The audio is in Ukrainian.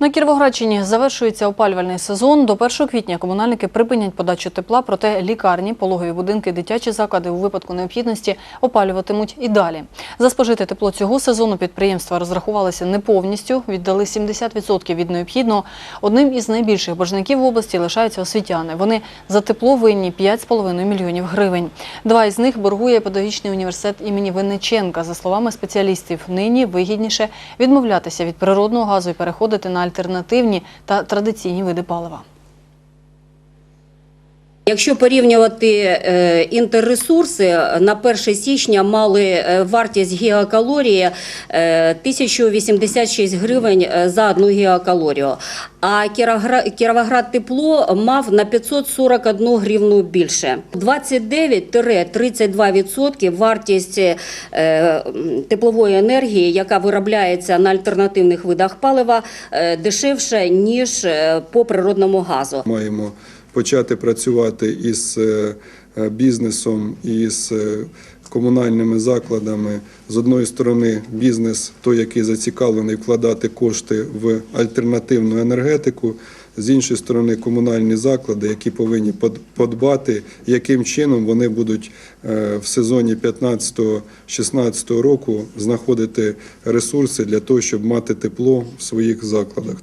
На Кіровоградщині завершується опалювальний сезон. До 1 квітня комунальники припинять подачу тепла, проте лікарні, пологові будинки, дитячі заклади у випадку необхідності опалюватимуть і далі. За спожите тепло цього сезону підприємства розрахувалися не повністю, віддали 70% від необхідного. Одним із найбільших боржників в області лишаються освітяни. Вони за тепло винні 5,5 мільйонів гривень. Два із них боргує педагогічний університет імені Винниченка. За словами спеціалістів, нині вигідніше відмовлятися від природного газу і переходити на альтернативні та традиційні види палива. Якщо порівнювати е, інтерресурси, на 1 січня мали е, вартість гігакалорії е, 1086 гривень е, за одну гігакалорію, а Кіровоград, тепло мав на 541 гривну більше. 29-32% вартість теплової енергії, яка виробляється на альтернативних видах палива, дешевше, ніж по природному газу. Маємо почати працювати із е, е, бізнесом і з е, комунальними закладами. З одної сторони, бізнес, той, який зацікавлений вкладати кошти в альтернативну енергетику. З іншої сторони, комунальні заклади, які повинні подбати, яким чином вони будуть в сезоні 15-16 року знаходити ресурси для того, щоб мати тепло в своїх закладах.